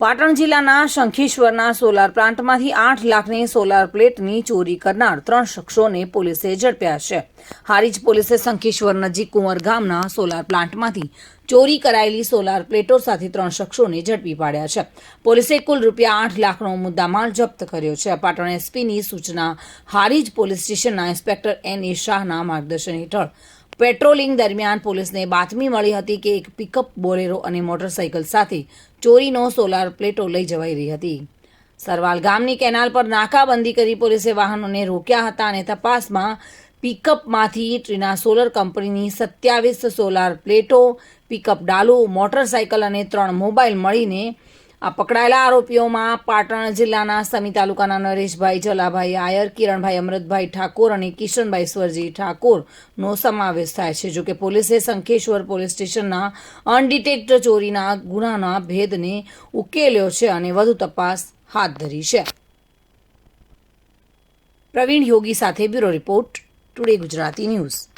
પાટણ જિલ્લાના શંખેશ્વરના સોલાર પ્લાન્ટમાંથી આઠ લાખની સોલાર પ્લેટની ચોરી કરનાર ત્રણ શખ્સોને પોલીસે ઝડપ્યા છે. હારીજ પોલીસે શંખેશ્વર નજીક કુંવર ગામના સોલાર પ્લાન્ટમાંથી ચોરી કરાયેલી સોલાર પ્લેટો સાથે ત્રણ શખ્સોને ઝડપી પાડ્યા છે. પોલીસે કુલ રૂપિયા આઠ લાખનો મુદ્દામાલ જપ્ત કર્યો છે. પાટણ એસપીની સૂચના હારીજ પોલીસ સ્ટેશનના ઇન્સ્પેક્ટર એન એ શાહના માર્ગદર્શન હેઠળ પેટ્રોલિંગ દરમિયાન પોલીસને બાતમી મળી હતી કે એક પિકઅપ બોલેરો અને મોટરસાઇકલ સાથે ચોરીનો સોલાર પ્લેટો લઈ જવાઈ રહી હતી. સરવાલ ગામની કેનાલ પર નાકાબંધી કરી પોલીસે વાહનોને રોક્યા હતા અને તપાસમાં પિકઅપમાંથી ટ્રીના સોલર કંપનીની સત્યાવીસ સોલાર પ્લેટો, પિકઅપ ડાલુ મોટરસાઇકલ અને ત્રણ મોબાઈલ મળીને આ પકડાયેલા આરોપીઓમાં પાટણ જિલ્લાના સમી તાલુકાના નરેશભાઈ જલાભાઈ આયર, કિરણભાઈ અમૃતભાઈ ઠાકોર અને કિશનભાઈ સ્વરજી ઠાકોરનો સમાવેશ થાય છે. જોકે પોલીસે શંખેશ્વર પોલીસ સ્ટેશનના અનડિટેક્ટ ચોરીના ગુનાના ભેદને ઉકેલ્યો છે અને વધુ તપાસ હાથ ધરી છે. પ્રવીણ યોગી સાથે bureau report, today Gujarati news.